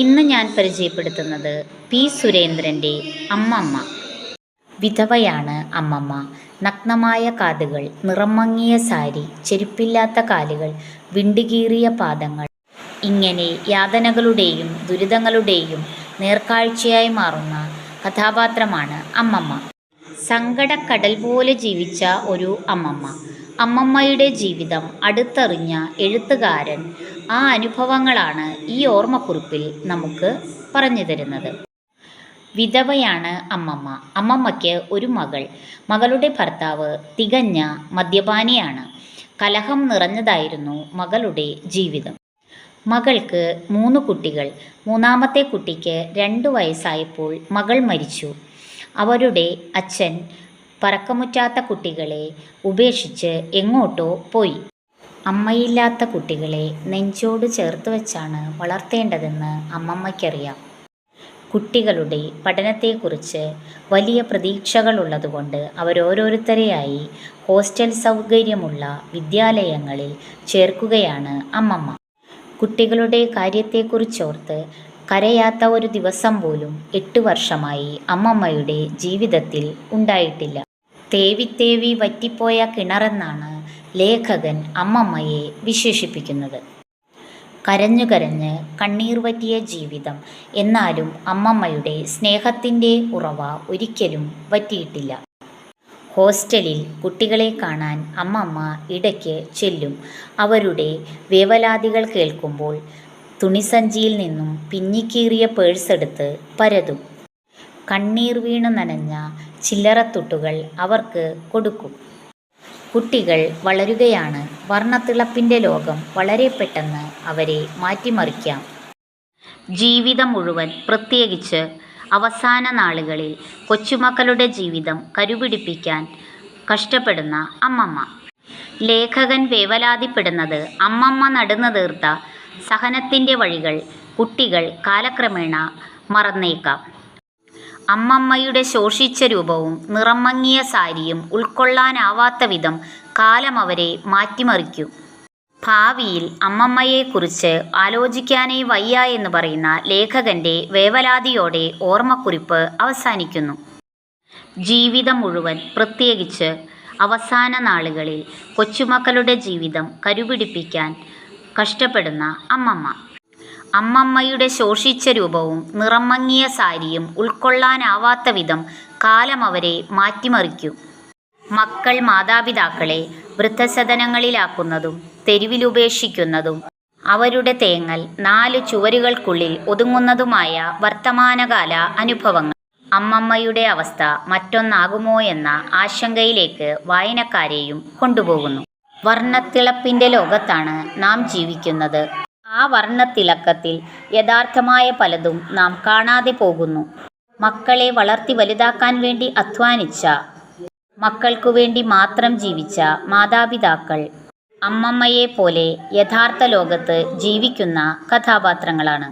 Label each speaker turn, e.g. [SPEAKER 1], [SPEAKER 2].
[SPEAKER 1] ഇന്ന് ഞാൻ പരിചയപ്പെടുത്തുന്നത് പി സുരേന്ദ്രന്റെ അമ്മമ്മ. വിധവയാണ് അമ്മമ്മ. നഗ്നമായ കാതുകൾ നിറമങ്ങിയ സാരി ചെരുപ്പില്ലാത്ത കാലുകൾ വിണ്ടുകീറിയ പാദങ്ങൾ. ഇങ്ങനെ യാതനകളുടെയും ദുരിതങ്ങളുടെയും നേർക്കാഴ്ചയായി മാറുന്ന കഥാപാത്രമാണ് അമ്മമ്മ. സങ്കടക്കടൽ പോലെ ജീവിച്ച ഒരു അമ്മമ്മ. അമ്മമ്മയുടെ ജീവിതം അടുത്തറിഞ്ഞ എഴുത്തുകാരൻ ആ അനുഭവങ്ങളാണ് ഈ ഓർമ്മക്കുറിപ്പിൽ നമുക്ക് പറഞ്ഞു തരുന്നത്. വിധവയാണ് അമ്മമ്മ. അമ്മമ്മയ്ക്ക് ഒരു മകൾ. മകളുടെ ഭർത്താവ് തികഞ്ഞ മദ്യപാനിയാണ്. കലഹം നിറഞ്ഞതായിരുന്നു മകളുടെ ജീവിതം. മകൾക്ക് മൂന്ന് കുട്ടികൾ. മൂന്നാമത്തെ കുട്ടിക്ക് രണ്ട് വയസ്സായപ്പോൾ മകൾ മരിച്ചു. അവരുടെ അച്ഛൻ പറക്കമുറ്റാത്ത കുട്ടികളെ ഉപേക്ഷിച്ച് എങ്ങോട്ടോ പോയി. അമ്മയില്ലാത്ത കുട്ടികളെ നെഞ്ചോട് ചേർത്ത് വെച്ചാണ് വളർത്തേണ്ടതെന്ന് അമ്മമ്മയ്ക്കറിയാം. കുട്ടികളുടെ പഠനത്തെക്കുറിച്ച് വലിയ പ്രതീക്ഷകളുള്ളതുകൊണ്ട് അവരോരോരുത്തരെയായി ഹോസ്റ്റൽ സൗകര്യമുള്ള വിദ്യാലയങ്ങളിൽ ചേർക്കുകയാണ് അമ്മമ്മ. കുട്ടികളുടെ കാര്യത്തെക്കുറിച്ചോർത്ത് കരയാത്ത ഒരു ദിവസം പോലും എട്ട് വർഷമായി അമ്മമ്മയുടെ ജീവിതത്തിൽ ഉണ്ടായിട്ടില്ല. തേവി തേവി വറ്റിപ്പോയ കിണറെന്നാണ് ലേഖകൻ അമ്മമ്മയെ വിശേഷിപ്പിക്കുന്നത്. കരഞ്ഞു കരഞ്ഞ് കണ്ണീർ വറ്റിയ ജീവിതം. എന്നാലും അമ്മമ്മയുടെ സ്നേഹത്തിന്റെ ഉറവ ഒരിക്കലും വറ്റിയിട്ടില്ല. ഹോസ്റ്റലിൽ കുട്ടികളെ കാണാൻ അമ്മമ്മ ഇടയ്ക്ക് ചെല്ലും. അവരുടെ വേവലാതികൾ കേൾക്കുമ്പോൾ തുണിസഞ്ചിയിൽ നിന്നും പിന്നിക്കീറിയ പേഴ്സെടുത്ത് പരതും. കണ്ണീർ വീണ് നനഞ്ഞ ചില്ലറത്തുട്ടുകൾ അവർക്ക് കൊടുക്കും. കുട്ടികൾ വളരുകയാണ്. വർണത്തിളപ്പിന്റെ ലോകം വളരെ പെട്ടെന്ന് അവരെ മാറ്റിമറിക്കാം. ജീവിതം മുഴുവൻ പ്രത്യേകിച്ച് അവസാന നാളുകളിൽ കൊച്ചുമക്കളുടെ ജീവിതം കരുപിടിപ്പിക്കാൻ കഷ്ടപ്പെടുന്ന അമ്മമ്മ. ലേഖകൻ വേവലാതിപ്പെടുന്നത് അമ്മമ്മ നടന്നു തീർത്ത സഹനത്തിന്റെ വഴികൾ കുട്ടികൾ കാലക്രമേണ മറന്നേക്കാം. അമ്മമ്മയുടെ ശോഷിച്ച രൂപവും നിറം മങ്ങിയ സാരിയും ഉൾക്കൊള്ളാനാവാത്ത വിധം കാലം അവരെ മാറ്റിമറിക്കും. ഭാവിയിൽ അമ്മമ്മയെക്കുറിച്ച് ആലോചിക്കാനേ വയ്യ എന്ന് പറയുന്ന ലേഖകന്റെ വേവലാതിയോടെ ഓർമ്മക്കുറിപ്പ് അവസാനിക്കുന്നു. ജീവിതം മുഴുവൻ പ്രത്യേകിച്ച് അവസാന നാളുകളിൽ കൊച്ചുമക്കളുടെ ജീവിതം കരുപിടിപ്പിക്കാൻ കഷ്ടപ്പെടുന്ന അമ്മമ്മ. അമ്മമ്മയുടെ ശോഷിച്ച രൂപവും നിറം മങ്ങിയ സാരിയും ഉൾക്കൊള്ളാനാവാത്ത വിധം കാലം അവരെ മാറ്റിമറിക്കും. മക്കൾ മാതാപിതാക്കളെ വൃദ്ധസദനങ്ങളിലാക്കുന്നതും തെരുവിലുപേക്ഷിക്കുന്നതും അവരുടെ തേങ്ങൽ നാല് ചുവരുകൾക്കുള്ളിൽ ഒതുങ്ങുന്നതുമായ വർത്തമാനകാല അനുഭവങ്ങൾ. അമ്മമ്മയുടെ അവസ്ഥ മറ്റൊന്നാകുമോ എന്ന ആശങ്കയിലേക്ക് വായനക്കാരെയും കൊണ്ടുപോകുന്നു. വർണത്തിളപ്പിന്റെ ലോകത്താണ് നാം ജീവിക്കുന്നത്. ആ വർണത്തിളക്കത്തിൽ യഥാർത്ഥമായ പലതും നാം കാണാതെ പോകുന്നു. മക്കളെ വളർത്തി വലുതാക്കാൻ വേണ്ടി അധ്വാനിച്ച മക്കൾക്കു വേണ്ടി മാത്രം ജീവിച്ച മാതാപിതാക്കൾ അമ്മമ്മയെ പോലെ യഥാർത്ഥ ലോകത്ത് ജീവിക്കുന്ന കഥാപാത്രങ്ങളാണ്.